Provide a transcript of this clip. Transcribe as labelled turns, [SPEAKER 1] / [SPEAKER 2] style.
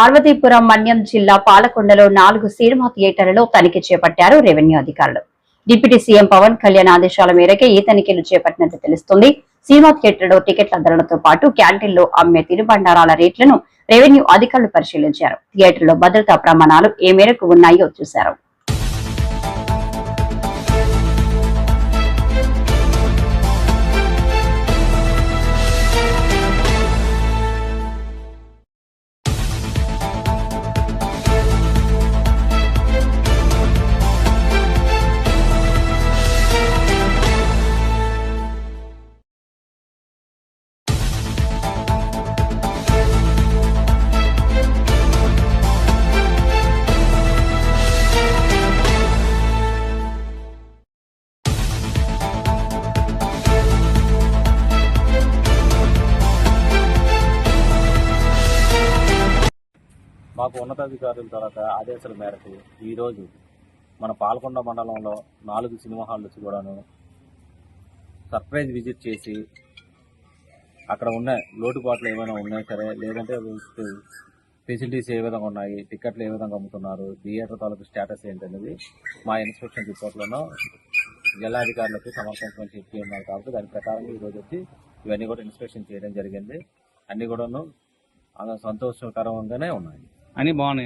[SPEAKER 1] పార్వతీపురం మన్యం జిల్లా పాలకొండలో నాలుగు సినిమా థియేటర్లలో తనిఖీ చేపట్టారు రెవెన్యూ అధికారులు. డిప్యూటీ సీఎం పవన్ కళ్యాణ్ ఆదేశాల మేరకే ఈ తనిఖీలు చేపట్టినట్టు తెలుస్తుంది. సినిమా థియేటర్లో టికెట్ల ధరలతో పాటు క్యాంటీన్లో అమ్మే తినుబండారాల రేట్లను రెవెన్యూ అధికారులు పరిశీలించారు. థియేటర్లో భద్రతా ప్రమాణాలు ఏ మేరకు ఉన్నాయో చూశారు.
[SPEAKER 2] మాకు ఉన్నతాధికారుల తర్వాత ఆదేశాల మేరకు ఈరోజు మన పాల్కొండ మండలంలో నాలుగు సినిమా హాళ్ళు కూడాను సర్ప్రైజ్ విజిట్ చేసి అక్కడ ఉన్న లోటుపాట్లు ఏమైనా ఉన్నాయి సరే లేదంటే ఫెసిలిటీస్ ఏ విధంగా ఉన్నాయి టికెట్లు ఏ విధంగా అమ్ముతున్నారు థియేటర్ తాలూకు స్టేటస్ ఏంటనేది మా ఇన్స్పెక్షన్ రిపోర్ట్లను జిల్లాధికారులకు సమర్పించమని చెప్పి ఉన్నారు కాబట్టి దాని ప్రకారం ఈరోజు వచ్చి ఇవన్నీ కూడా ఇన్స్పెక్షన్ చేయడం జరిగింది. అన్నీ కూడాను సంతోషకరంగానే ఉన్నాయి.
[SPEAKER 3] అని బాగున్నాయి.